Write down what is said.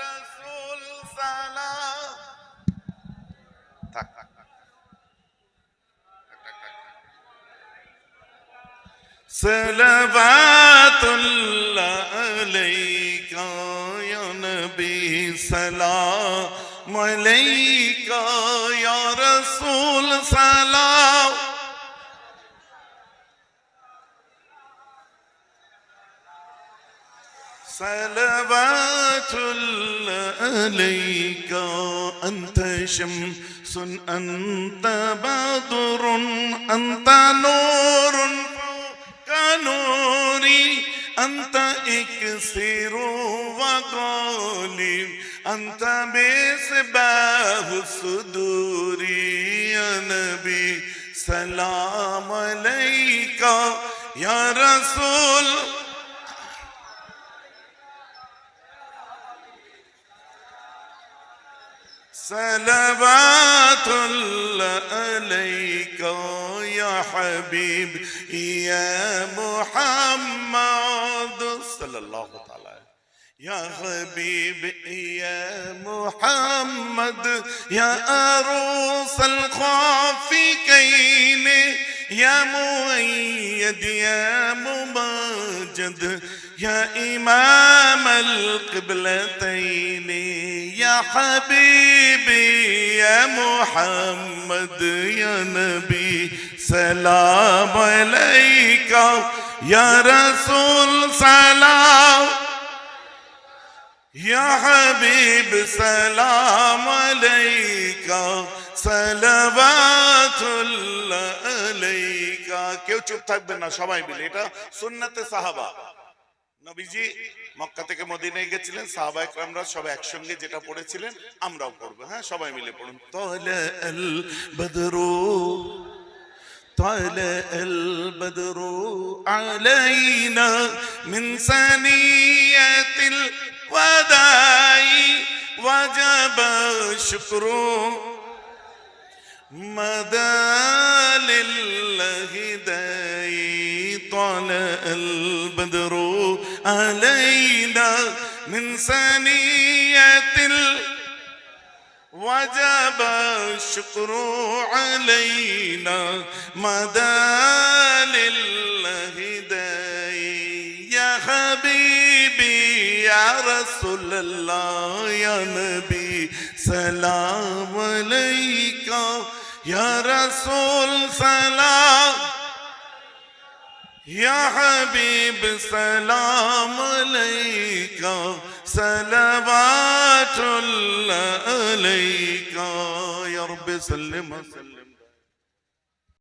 রসুল সালাম। থাক থাক সালাবাতুল্লাহ আলাইকা ইয়া নবী সালাম রাসূল সালাম। صلوات عليك أنت شمس أنت بدر أنت نور فوق نوري أنت إكسير وقالب أنت مصباح الصدور يا نبي. سلام عليك يا رسول صلوات الله عليك يا حبيب يا محمد. صلى الله تعالى. يا حبيب يا محمد. يا أروس الخافقين. يا مؤيد يا مماجد يا إمام القبلتين. يا حبيبي يا محمد يا نبي سلام عليك يا رسول سلام يا حبيب سلام عليك صلوات الله عليك কেউ চুপ থাকবেন না সবাই মিলে এটা সুন্নাতে সাহাবা নবীজি মক্কা থেকে মদিনায় গেছিলেন সাহাবা একরামরা সবাই একসঙ্গে যেটা পড়েছিলেন আমরাও পড়বো হ্যাঁ সবাই মিলে পড়ুন তলে আল বদরু طلع البدر علينا من ثنية الوداع وجب الشكر مدى البدر علينا من ثنية وجب الشكر علينا مدى لله داعي يا حبيبي يا رسول الله يا نبي سلام عليك. يا رسول سلام. يا حبيب سلام عليك صلوات الله عليك. يا رب سلم.